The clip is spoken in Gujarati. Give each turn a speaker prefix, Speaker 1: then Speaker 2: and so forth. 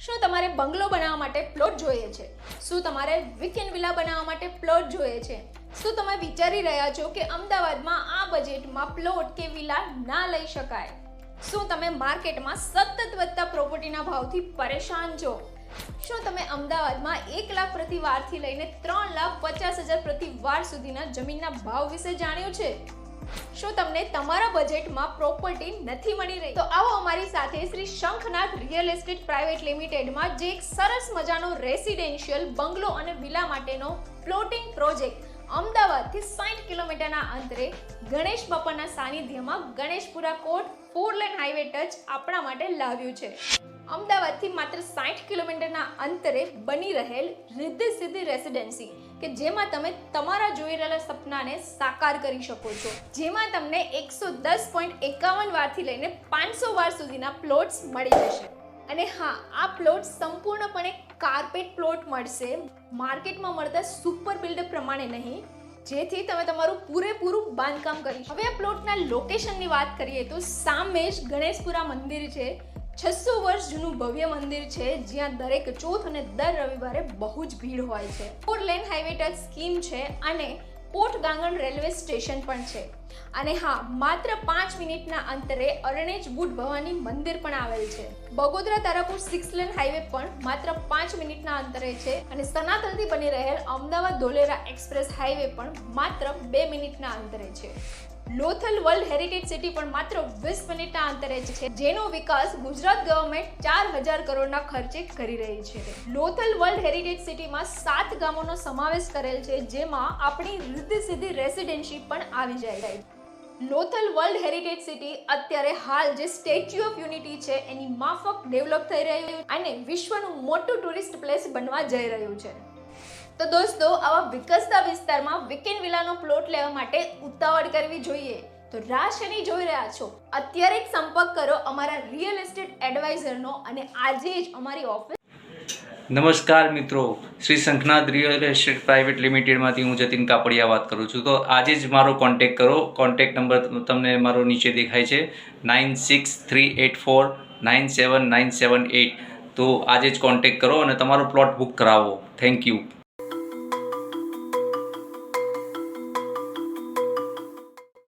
Speaker 1: શું તમારે બંગલો બનાવવા માટે પ્લોટ જોઈએ છે? શું તમારે વીકેન્ડ વિલા બનાવવા માટે પ્લોટ જોઈએ છે? શું તમે વિચારી રહ્યા છો કે અમદાવાદમાં આ બજેટમાં પ્લોટ કે વિલા ના લઈ શકાય? શું તમે માર્કેટમાં સતત વધતા પ્રોપર્ટીના ભાવથી પરેશાન છો? શું તમે અમદાવાદમાં એક લાખ પ્રતિ વારથી લઈને ત્રણ લાખ પચાસ હજાર પ્રતિ વાર સુધીના જમીનના ભાવ વિશે જાણ્યું છે? શું તમને તમારા બજેટમાં પ્રોપર્ટી નથી મળી રહી? તો આવો અમારી સાથે Shri Shankhnath real estate private લિમિટેડમાં જે એક સરસ મજાનો રેસિડેન્શિયલ બંગલો અને વિલા માટેનો ફ્લોટિંગ પ્રોજેક્ટ અમદાવાદથી સાઠ કિલોમીટરના અંતરે ગણેશ બાપાના સાનિધ્યમાં Ganeshpura Kot four lane highway touch આપણા માટે લાવ્યું છે. અમદાવાદથી માત્ર સાઠ કિલોમીટરના અંતરે બની રહેલ રિદ્ધિ સિદ્ધિ રેસિડેન્સી, કે જેમાં તમે તમારા જોઈ રહેલા સપનાને સાકાર કરી શકો છો. જેમાં તમને એકસો દસ પોઈન્ટ એકાવન વારથી લઈને પાંચસો વાર સુધીના પ્લોટ્સ મળી જશે. અને હા, આ પ્લોટ સંપૂર્ણપણે કાર્પેટ પ્લોટ મળશે. માર્કેટમાં મળતા સુપર બિલ્ડર પ્રમાણે નહીં. જેથી તમે તમારું પૂરેપૂરું બાંધકામ કરી હવે આ પ્લોટના લોકેશનની વાત કરીએ તો સામે જ ગણેશપુરા મંદિર છે. છસો વર્ષ જૂનું ભવ્ય મંદિર છે, જ્યાં દરેક ચોથ અને દર રવિવારે બહુ જ ભીડ હોય છે. Four lane highway touch scheme છે અને કોટ ગાંગણ રેલવે સ્ટેશન પણ છે. અને હા, માત્ર પાંચ મિનિટના અંતરે અરણેજ બુટ ભવાની મંદિર પણ આવેલ છે. Bagodara Tarapur six lane highway પણ માત્ર પાંચ મિનિટના અંતરે છે અને સનાતનથી બની રહેલ અમદાવાદ ધોલેરા એક્સપ્રેસ હાઈવે પણ માત્ર બે મિનિટના અંતરે છે. લોથલ વર્લ્ડ હેરિટેજ સિટી પણ માત્ર વીસ મિનિટના અંતરે જ છે, જેનો વિકાસ ગુજરાત ગવર્મેન્ટ ચાર હજાર કરોડના ખર્ચે કરી રહી છે. લોથલ વર્લ્ડ હેરિટેજ સિટીમાં સાત ગામોનો સમાવેશ કરેલ છે, જેમાં આપણી રિદ્ધિ સીધી રેસિડેન્સી પણ આવી જાય લોથલ વર્લ્ડ હેરિટેજ સિટી અત્યારે હાલ જે સ્ટેચ્યુ ઓફ યુનિટી છે, એની માફક ડેવલપ થઈ રહ્યું અને વિશ્વનું મોટું ટુરિસ્ટ પ્લેસ બનવા જઈ રહ્યું છે. તો દોસ્તો આવા વિકસતા વિસ્તારમાં વીકેન્ડ વિલાનો પ્લોટ લેવા માટે ઉતાવળ કરવી જોઈએ તો રાહ શેની જોઈ રહ્યા છો અત્યારે જ સંપર્ક કરો અમારા રિયલ એસ્ટેટ એડવાઇઝરનો અને આજે જ અમારી ઓફિસ
Speaker 2: નમસ્કાર મિત્રો Shri Shankhnath real estate private લિમિટેડમાંથી હું જતીન કાપડિયા વાત કરું છું તો આજે જ મારો કોન્ટેક કરો કોન્ટેક નંબર તમને મારો નીચે દેખાય છે nine six three eight four nine seven nine seven eight તો આજે જ કોન્ટેક કરો અને તમારો પ્લોટ બુક કરાવો થેન્ક યુ